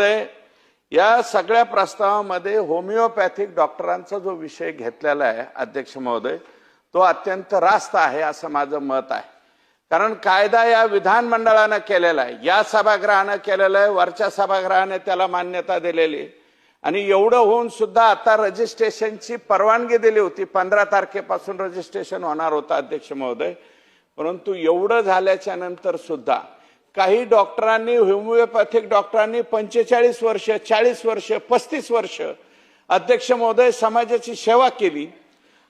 महोदय या सगळ्या प्रस्तावामध्ये होमिओपॅथिक डॉक्टरांचा जो विषय घेतलेला आहे अध्यक्ष महोदय तो अत्यंत रास्त आहे असं माझं मत आहे. कारण कायदा या विधानमंडळानं केलेला आहे. या सभागृहानं केलेला आहे वरच्या सभागृहाने त्याला मान्यता दिलेली आहे. आणि एवढं होऊन सुद्धा आता रजिस्ट्रेशनची परवानगी दिली होती. पंधरा तारखेपासून रजिस्ट्रेशन होणार होतं अध्यक्ष महोदय. परंतु एवढं झाल्याच्यानंतर सुद्धा काही डॉक्टरांनी होमिओपॅथिक डॉक्टरांनी पंचेचाळीस वर्ष चाळीस वर्ष पस्तीस वर्ष अध्यक्ष महोदय समाजाची सेवा केली.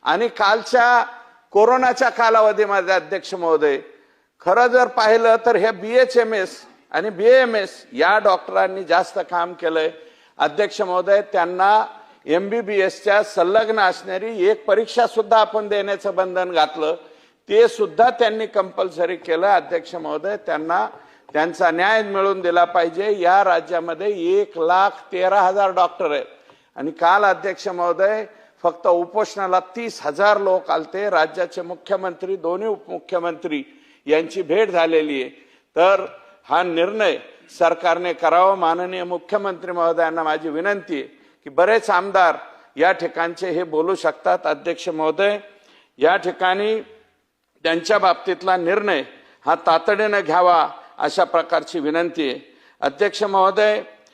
आणि कालच्या कोरोनाच्या कालावधीमध्ये अध्यक्ष महोदय खरं जर पाहिलं तर हे बी एच एम एस आणि बी एम एस या डॉक्टरांनी जास्त काम केलंय. अध्यक्ष महोदय त्यांना एम बी बी एसच्या संलग्न असणारी एक परीक्षा सुद्धा आपण देण्याचं बंधन घातलं. ते सुद्धा त्यांनी कंपल्सरी केलं. अध्यक्ष महोदय त्यांना त्यांचा न्याय मिळवून दिला पाहिजे. या राज्यामध्ये एक लाख तेरा हजार डॉक्टर आहेत. आणि काल अध्यक्ष महोदय फक्त उपोषणाला तीस हजार लोक आलते. राज्याचे मुख्यमंत्री दोन्ही उपमुख्यमंत्री यांची भेट झालेली आहे. तर हा निर्णय सरकारने करावा. माननीय मुख्यमंत्री महोदयांना माझी विनंती आहे की बरेच आमदार या ठिकाणचे हे बोलू शकतात. अध्यक्ष महोदय या ठिकाणी त्यांच्या बाबतीतला निर्णय हा तातडीनं घ्यावा. अशा प्रकारची विनंती आहे. अध्यक्ष महोदय